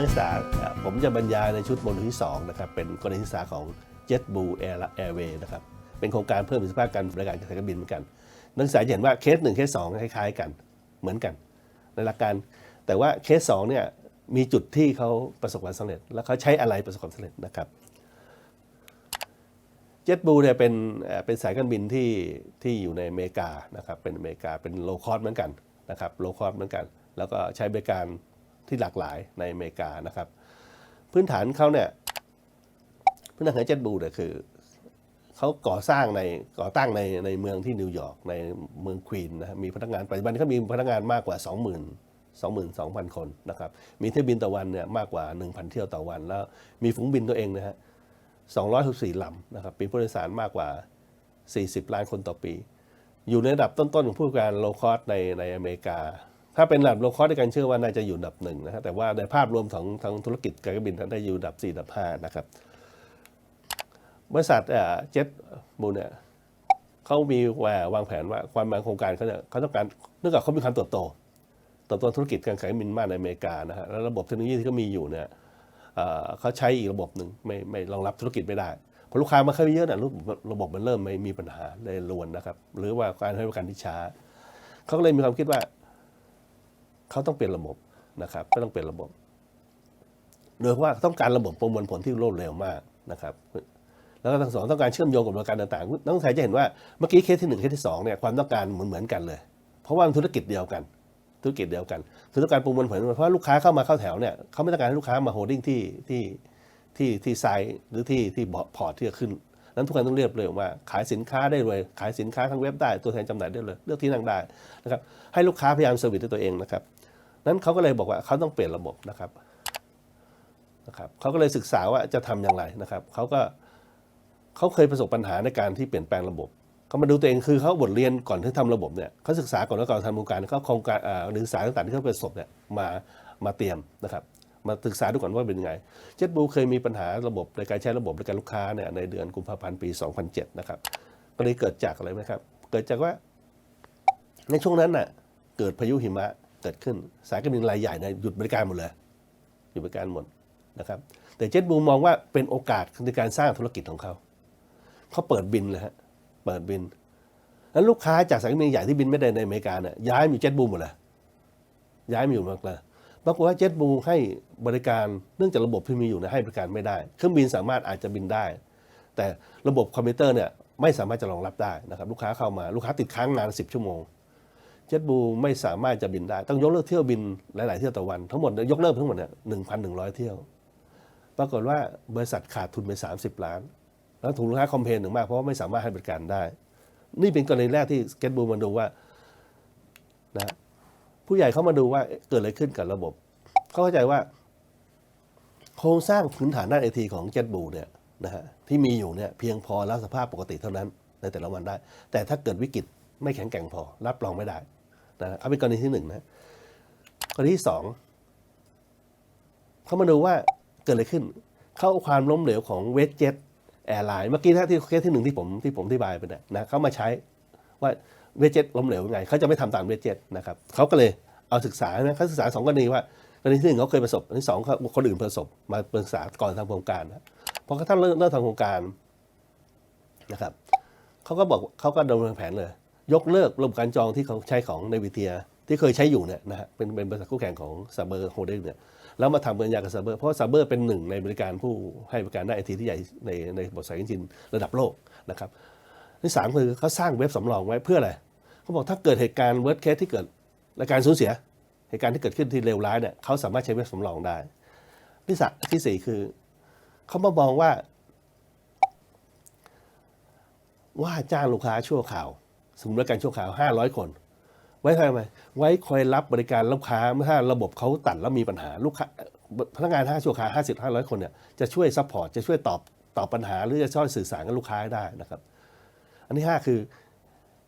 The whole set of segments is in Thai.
นักศึกษาผมจะบรรยายในชุดโมดูลที่2นะครับเป็นกรณีศึกษาของ JetBlue Air Airway นะครับเป็นโครงการเพิ่มประสิทธิภาพการบริการสายการบินเหมือนกัน นักศึกษาเห็นว่าเคสหนึ่งเคสสองคล้ายๆกันเหมือนกัน ในหลักการ แต่ว่าเคสสองเนี่ยมีจุดที่เขาประสบความสำเร็จ แล้วเขาใช้อะไรประสบความสำเร็จนะครับเจ็ตบูเนี่ยเป็นเอ่อเป็นสายการบินที่ที่อยู่ในอเมริกานะครับเป็นอเมริกาเป็นโลคอสเหมือนกันนะครับโลคอสเหมือนกัน แล้วก็ใช้บริการ ที่หลากหลายในอเมริกานะครับ พื้นฐานเขาเนี่ยพื้นฐานของเจ็ตบูเนี่ยคือเขาก่อสร้างในก่อตั้งในในเมืองที่นิวยอร์กในเมืองควีนนะมีพนักงานปัจจุบันเขามีพนักงานมากกว่า 20,000 22,000 คนนะครับ มีเที่ยวบินต่อวันเนี่ยมากกว่า 1,000 เที่ยวต่อวัน แล้วมีฝูงบินตัวเองนะฮะ264ลำนะครับมีผู้โดยสารมากกว่า 40 ล้านคนต่อปี อยู่ในระดับต้นๆ ของผู้การโลคอสในในอเมริกา ถ้าเป็นระดับโลคอสด้วยกันเชื่อว่าน่าจะอยู่ดับหนึ่งนะครับแต่ว่าในภาพรวมของทางธุรกิจการบินได้อยู่ดับ4ดับ5นะครับบริษัทเจ็ตบูเนี่ยเขามีวางแผนว่าความหมายโครงการเขาเนี่ยเขาต้องการเนื่องจากเขามีความเติบโตเติบโตธุรกิจการขายบินมากในอเมริกานะฮะแล้วระบบเทคโนโลยีที่เขามีอยู่เนี่ยเขาใช้อีกระบบหนึ่งไม่ไม่รองรับธุรกิจไม่ได้พอลูกค้ามาเข้าเยอะนะระบบระบบมันเริ่มไม่มีปัญหาเลยรวนนะครับ หรือว่าการให้บริการที่ช้าเขาก็เลยมีความคิดว่า เขาต้องเปลี่ยนระบบนะครับก็ต้องเปลี่ยนระบบ โดยว่าต้องการระบบประมวลผลที่รวดเร็วมากนะครับ แล้วก็ทั้งสองต้องการเชื่อมโยงกับบริการต่างๆนักศึกษาจะเห็นว่าเมื่อกี้เคสที่หนึ่งเคสที่สองเนี่ยความต้องการเหมือนเหมือนกันเลย เพราะว่ามันธุรกิจเดียวกัน ธุรกิจเดียวกันคือต้องการประมวลผลเพราะลูกค้าเข้ามาเข้าแถวเนี่ยเขาไม่ต้องการให้ลูกค้ามาโฮดดิ้งที่ที่ที่ที่ไซต์หรือที่ที่พอร์ตที่จะขึ้น นั้นทุกคนต้องเรียบเลยว่าขายสินค้าได้เลย ขายสินค้าทางเว็บได้ ตัวแทนจำหน่ายได้เลย เลือกที่นั่งได้นะครับ ให้ลูกค้าพยายามเซอร์วิสด้วยตัวเองนะครับ นั้นเขาก็เลยบอกว่าเขาต้องเปลี่ยนระบบนะครับนะครับเขาก็เลยศึกษาว่าจะทำอย่างไรนะครับเขาก็เขาเคยประสบปัญหาในการที่เปลี่ยนแปลงระบบเขามาดูตัวเองคือเขาบทเรียนก่อนที่ทำระบบเนี่ยเขาศึกษาก่อนแล้วก่อนทำโครงการเขาโครงการอ่าหรือศึกษาต่างๆที่เขาประสบเนี่ยมามาเตรียมนะครับ มาศึกษาดูก่อนว่าเป็นยังไงเจ็ตบูเคยมีปัญหาระบบในการใช้ระบบบริการลูกค้าเนี่ยในเดือนกุมภาพันธ์ปี 2007 นะครับก็เลยเกิดจากอะไรไหมครับ เกิดจากว่าในช่วงนั้นน่ะเกิดพายุหิมะ เกิดขึ้น สายการบินรายใหญ่เนี่ยหยุดบริการหมดเลยหยุดบริการหมดนะครับ แต่เจ็ตบูมองว่าเป็นโอกาสในการสร้างธุรกิจของเขาเขาเปิดบินเลยฮะเปิดบินแล้วลูกค้าจากสายการบินใหญ่ที่บินไม่ได้ในอเมริกาเนี่ยย้ายมาอยู่เจ็ตบูหมดเลยย้ายมาอยู่หมดเลยปรากฏว่าเจ็ตบูให้บริการเนื่องจากระบบที่มีอยู่นี่ยให้บริการไม่ได้ เครื่องบินสามารถอาจจะบินได้ แต่ระบบคอมพิวเตอร์เนี่ยไม่สามารถจะรองรับได้นะครับ ลูกค้าเข้ามาลูกค้าติดค้างนาน10ชั่วโมง เจ็ตบูไม่สามารถจะบินได้ ต้องยกเลิกเที่ยวบินหลาย ๆ เที่ยวต่อวัน ทั้งหมดยกเลิกทั้งหมดเนี่ยหนึ่งพันหนึ่งร้อยเที่ยว ปรากฏว่าบริษัทขาดทุนไป30ล้าน แล้วถูกลูกค้าคอมเพลนถึงมากเพราะว่าไม่สามารถให้บริการได้ นี่เป็นกรณีแรกที่เก็ตบูมาดูว่านะผู้ใหญ่เข้ามาดูว่าเอ๊ะเกิดอะไรขึ้นกับระบบ เขาเข้าใจว่า โครงสร้างพื้นฐานด้านไอทีของเจ็ตบูเนี่ยนะฮะที่มีอยู่เนี่ยเพียงพอรับสภาพปกติเท่านั้นในแต่ละวันได้ แต่ถ้าเกิดวิกฤตไม่แข็งแกร่งพอ รับรองไม่ได้ นะเอาเป็นกรณีที่หนึ่งนะกรณีที่สองเขามาดูว่าเกิดอะไรขึ้น เข้าความล้มเหลวของเวสเจ็ตแอร์ไลน์เมื่อกี้ถ้าที่เคสที่หนึ่งที่ผมที่ผมอธิบายไปนี่ยนะเขามาใช้ว่าเวสเจ็ตล้มเหลวยังไงเขาจะไม่ทำตามเวสเจ็ตนะครับเขาก็เลยเอาศึกษานะเขาศึกษาสองกรณีว่ากรณีที่หนึ่งเขาเคยประสบอันที่สองเขาคนอื่นประสบมาปรึกษาก่อนทำโครงการนะพอเขาท่านเริ่มเริ่มทำโครงการนะครับเขาก็บอกเขาก็ดำเนินแผนเลย ยกเลิกระบบการจองที่เขาใช้ของในวิเทียที่เคยใช้อยู่เนี่ยนะฮะเป็นเป็นบริษัทคู่แข่งของซาเบอร์โฮเดนเนี่ยแล้วมาทำสัญญากับซาเบอร์เพราะซาเบอร์เป็นหนึ่งในบริการผู้ให้บริการด้านไอทีที่ใหญ่ในในบริษัทจริงๆระดับโลกนะครับที่สามคือเขาสร้างเว็บสำรองไว้เพื่ออะไรเขาบอกถ้าเกิดเหตุการณ์เวิร์ดเคสที่เกิดรายการสูญเสียเหตุการณ์ที่เกิดขึ้นที่เลวร้ายเนี่ยเขาสามารถใช้เว็บสำรองได้ที่สที่สี่คือเขามามองว่า ว่าจ้างลูกค้าชั่วคราว สมมติว่าการชั่วคราว 500 คน ไว้ทำไมไว้คอยรับบริการลูกค้าเมื่อถ้าระบบเขาตัดแล้วมีปัญหาลูกค้าพนักงานห้าชั่วคราวห้าสิบห้าร้อยคนเนี่ยจะช่วยซัพพอร์ตจะช่วยตอบตอบปัญหาหรือจะช่วยสื่อสารกับลูกค้าได้นะครับ อันที่ห้าคือ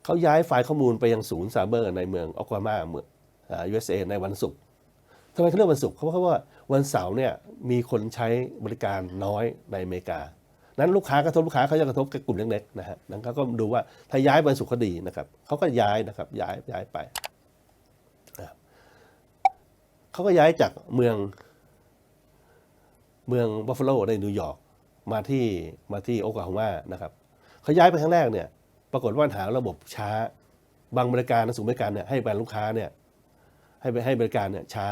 เขาย้ายไฟล์ข้อมูลไปยังศูนย์ซาร์เบอร์ในเมืองออกลามาเมืองอ่า USA ในวันศุกร์ทำไมเขาเรียกวันศุกร์เพราะว่าวันเสาร์เนี่ยมีคนใช้บริการน้อยในอเมริกา นั้นลูกค้ากระทบลูกค้าเขาจะกระทบกับกลุ่มเล็กๆนะฮะนั้นเขาก็ดูว่าถ้าย้ายวันศุกร์ก็ดีนะครับเขาก็ย้ายนะครับย้ายย้ายไปเขาก็ย้ายจากเมือง เมืองบัฟฟาโลในนิวยอร์กมาที่มาที่โอคลาโฮมานะครับเขาย้ายไปครั้งแรกเนี่ย ปรากฏว่าปัญหาระบบช้า บางบริการนะสูงบริการเนี่ยให้บริการลูกค้าเนี่ยให้ให้บริการเนี่ยช้า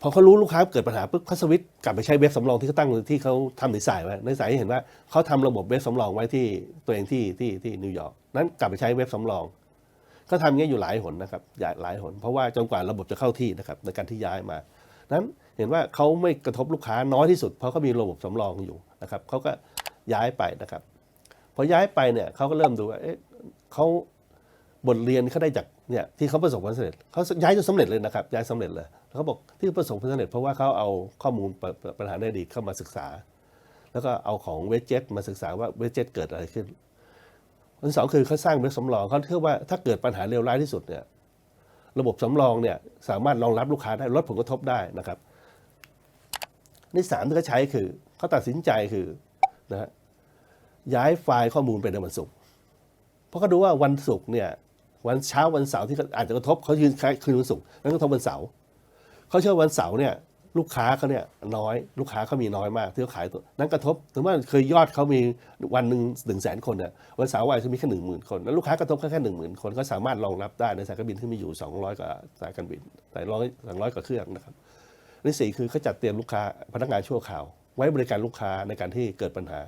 พอเขารู้ลูกค้าเกิดปัญหาปุ๊บเขาสวิตช์กลับไปใช้เว็บสำรองที่เขาตั้งที่เขาทำในสายไว้ในสายเห็นว่าเขาทำระบบเว็บสำรองไว้ที่ตัวเองที่ที่ที่นิวยอร์กนั้นกลับไปใช้เว็บสำรอง ก็ทำอย่างนี้อยู่หลายหนนะครับหลายหน เพราะว่าจนกว่าระบบจะเข้าที่นะครับในการที่ย้ายมา นั้นเห็นว่าเขาไม่กระทบลูกค้าน้อยที่สุด เพราะเขามีระบบสำรองอยู่นะครับเขาก็ย้ายไปนะครับพอย้ายไปเนี่ยเขาก็เริ่มดูว่าเอ๊ะเขาบทเรียนเขาได้จาก เนี่ยที่เขาประสบความสำเร็จเขาย้ายจนสำเร็จเลยนะครับย้ายสำเร็จเลยแล้วเขาบอกที่ประสบความสำเร็จเพราะว่าเขาเอาข้อมูลปปปัญหาในอดีตเข้ามาศึกษา แล้วก็เอาของเวจเจ็ตมาศึกษาว่าเวจเจ็ตเกิดอะไรขึ้นอันสองคือเขาสร้างเว็บสำรองเขาเชื่อว่าถ้าเกิดปัญหาเลวร้ายที่สุดเนี่ยระบบสำรองเนี่ยสามารถรองรับลูกค้าได้ลดผลกระทบได้นะครับนี่สามที่เขาใช้คือเขาตัดสินใจคือนะฮะย้ายไฟล์ข้อมูลไปในวันศุกร์เพราะเขาดูว่าวันศุกร์เนี่ย วันเช้าวันเสาร์ที่อาจจะกระทบเขายืนคืนวันศุกร์นั้นกระทบวันเสาร์เขาเชื่อวันเสาร์เนี่ยลูกค้าเขาเนี่ยน้อยลูกค้าเขามีน้อยมากที่เขาขายตัวนั้นกระทบถึงว่าเคยยอดเขามีวันหนึ่งหนึ่งแสนคนเนี่ยวันเสาร์วันจะมีแค่หนึ่งหมื่นคนแล้วลูกค้ากระทบแค่แค่หนึ่งหมื่นคนก็สามารถรองรับได้ในสายการบินที่มีอยู่สองร้อยกว่าสายการบินสายร้อยสองร้อยกว่าเครื่องนะครับนี่สี่คือเขาจัดเตรียมลูกค้าพนักงานชั่วคราว ไว้บริการลูกค้าในการที่เกิดปัญหา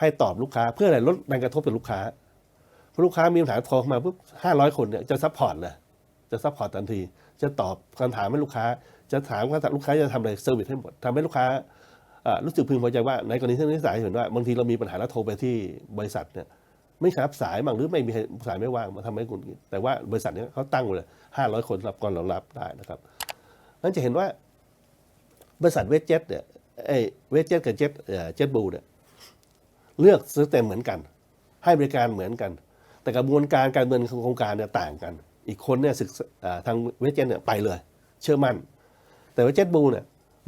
ให้ตอบลูกค้าเพื่ออะไรลดแรงกระทบต่อลูกค้า ลูกค้ามีปัญหาโทรมาปุ๊บห้าร้อยคนเนี่ยจะซัพพอร์ตเลยจะซัพพอร์ตทันที จะตอบคำถามให้ลูกค้า จะถามว่าลูกค้าจะทำอะไรเซอร์วิสให้หมดทำให้ลูกค้ารู้สึกพึงพอใจว่าในกรณีที่นักศึกษาเห็นว่าบางทีเรามีปัญหาแล้วโทรไปที่บริษัทเนี่ยไม่รับสายบ้างหรือไม่มีสายไม่ว่างมาทำให้คุณแต่ว่าบริษัทเนี้เขาตั้งไว้เลยห้าร้อยคนรับก่อนรองรับได้นะครับนั่นจะเห็นว่าบริษัทเวสเจ็ตเนี่ยไอเวสเจ็ตกับเจ็ตเจ็ตบูเนี่ยเลือกซื้อเต็มเหมือนกัน ให้บริการเหมือนกัน แต่กระบวนการการดำเนินโครงการเนี่ยต่างกัน อีกคนเนี่ยศึกษาทางเวสเจ็ตเนี่ยไปเลย เชื่อมั่น แต่ว่าเจ็ตบูเนี่ย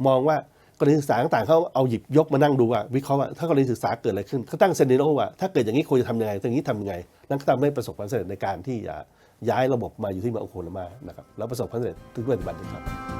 มองว่ากรณีศึกษาต่างๆเขาเอาหยิบยกมานั่งดูว่าวิเคราะห์ว่าถ้ากรณีศึกษาเกิดอะไรขึ้นเขาตั้งเซนิโอว่าถ้าเกิดอย่างนี้ควรจะทำยังไงอย่างนี้ทำยังไง นั่นก็ทำให้ประสบความสำเร็จในการที่จะย้ายระบบมาอยู่ที่มาโอโคลามานะครับแล้วประสบความสำเร็จถึงปัจจุบันนี้ครับ